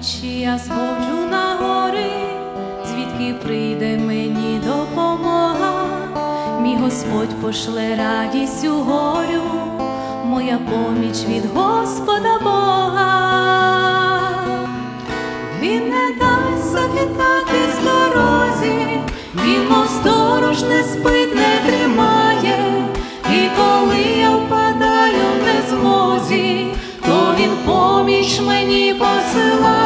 Вночі я сходжу на гори, звідки прийде мені допомога, мій Господь пошле радість у горю, моя поміч від Господа Бога, Він не дасть захитати з дорозі, він мов сторож не спить, не тримає, і коли я впадаю в незмозі, то він поміч мені посилає.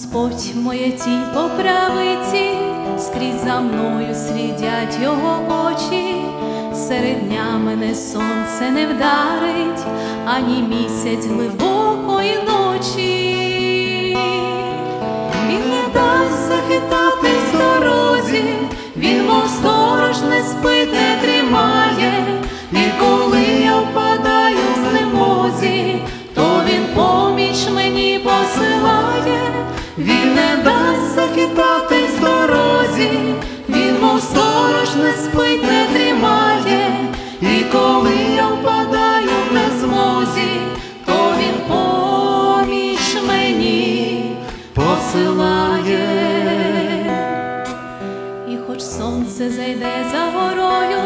Господь моє ті по правиці, скрізь за мною слідять його очі, серед дня мене сонце не вдарить, ані місяць глибокої ночі. Посилає. І хоч сонце зайде за горою,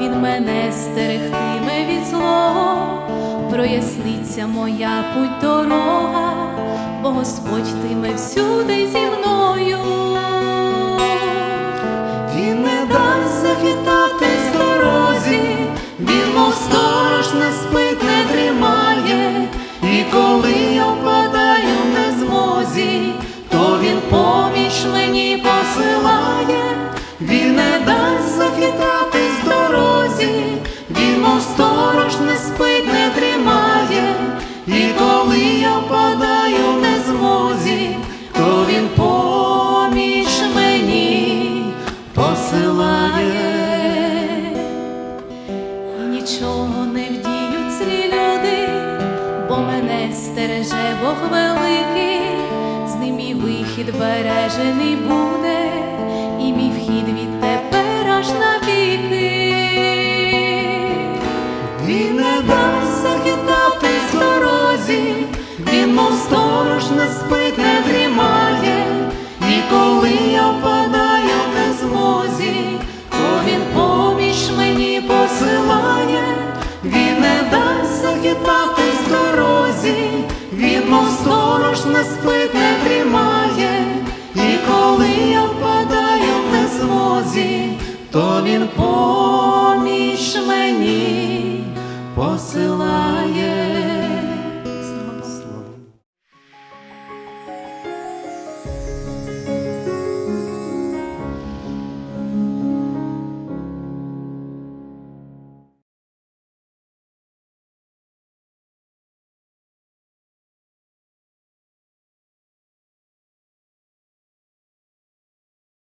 він мене стерегтиме від злого, проясниться моя путь дорога, бо Господь тиме всюди поміч мені посилає, він не дасть захитатись в дорозі, він, мов сторож, не спить, не тримає, і коли я впадаю в незмозі, то він поміч мені посилає. Нічого не вдіють злі бо мене стереже Бог великий, з вихід бережений буде, і мій вхід відтепер аж навіки. Він не дасть захитатись дорозі, він, мов сторож, не спить, не тримає, і коли я впадаю в незмозі, то він поміч мені посилає, він не дасть захитатись дорозі, він, мов сторож, не спить, не тримає, то він поміч мені посилає.